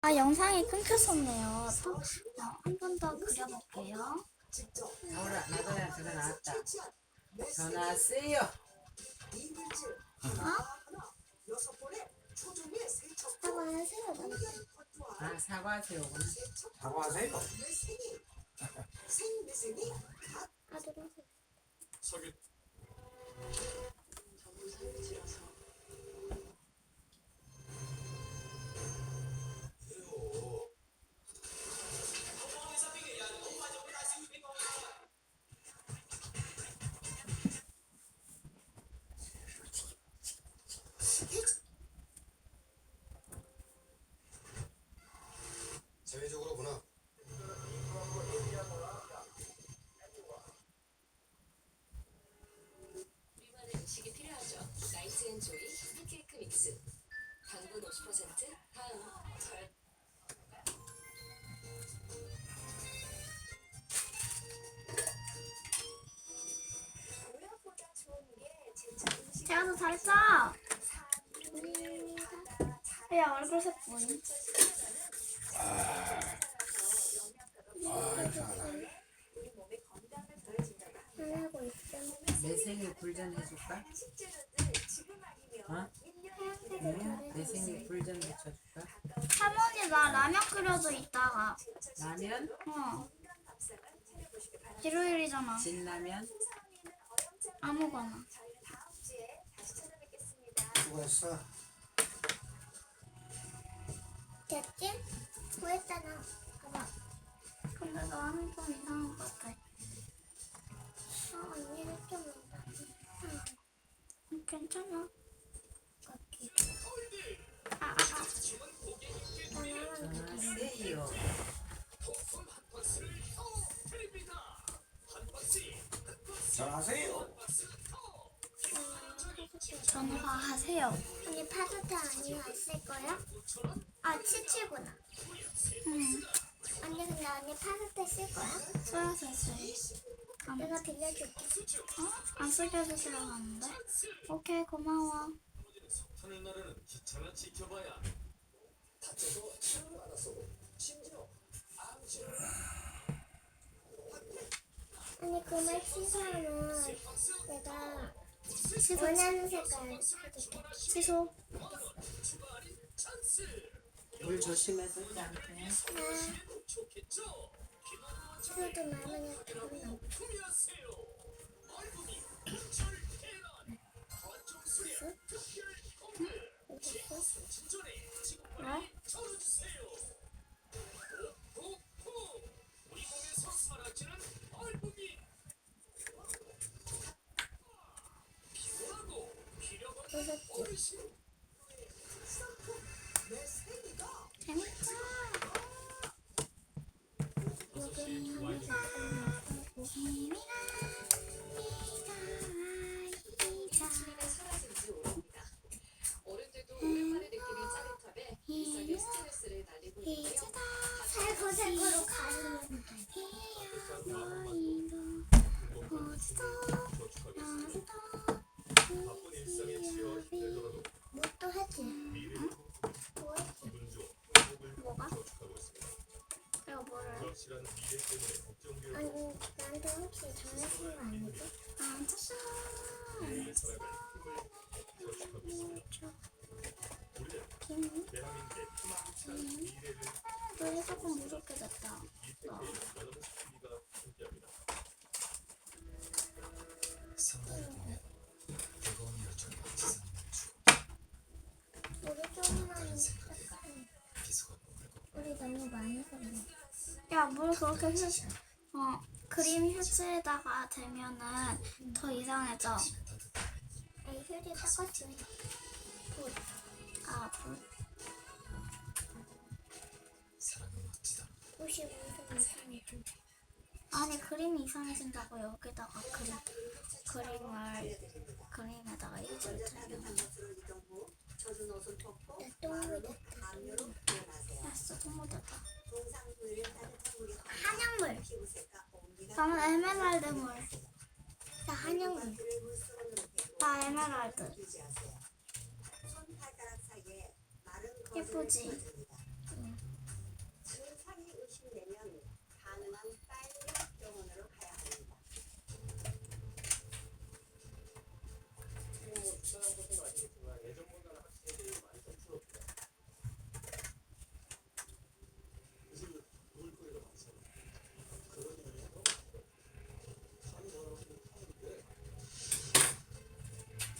아, 영상이 끊겼었네요. 또, 어, 한번 더 그려볼게요. 나오라 나도야 전화 나왔다 전화 왔어요 사과하세요. 아 사과하세요구나 사과하세요. 아, 들어오세요. 석유 잘했어. 야, 얼굴 색 보임. 안 하고 있어. 내 생일 불전 해줄까? 어? 응? 내 생일 불전 외쳐줄까? 할머니, 나 라면 끓여줘, 이따가. 라면? 어. 일요일이잖아. 진라면? 아무거나. 수고했어. 됐지? 수고했잖아. 봐봐. 근데 너 하는 좀 이상한 것 같아. 아, 언니는 좀 뭔가. 응. 괜찮아. 거기. 아, 아, 아. 나는 전화 왔어요 전화하세요. 전화하세요. 언니 파스타 아니야 쓸 거야? 아 치치구나. 응. 언니 근데 언니 파스타 쓸 거야? 써야 되지. 안, 내가 빌려줄게. 어? 안 쓰게 해주시려고 하는데? 오케이, 고마워. 하늘나라는 기차나 지켜봐야. 언니 그말 취소하면 내가 원하는 색깔 해줄게. 취소. 물 조심해서 짠해 아, 많으면 안 왜? 재밌다. 취 아니 나한테 혹시 장난친 거 아니지? 안 쳤어. 내일을 살아갈 힘을 저축하고 있습니다. 우리는 대한민국의 희망찬 미래를 눈이 조금 무섭게졌다. 이 캠페인은 여러분 TV가 함께합니다. 상단을 보면 뜨거운 열정이 지상님을 주고 우리 조금만 다른 생각에 비수가 머물고 우리 너무 많이 썼네. 야, 뭘 그렇게 휴, 어, 그림 휴지에다가 대면은 더 이상해져. 아이 휴지. 아, 불. 55점 이상이 아니, 그림이 이상해진다고 여기다가 그림, 그림을, 그림에다가 휴지를 대면. 나. 됐어, 통보됐다. 한약물. 나는 에메랄드 물. 나 한약물. 나 에메랄드. 예쁘지?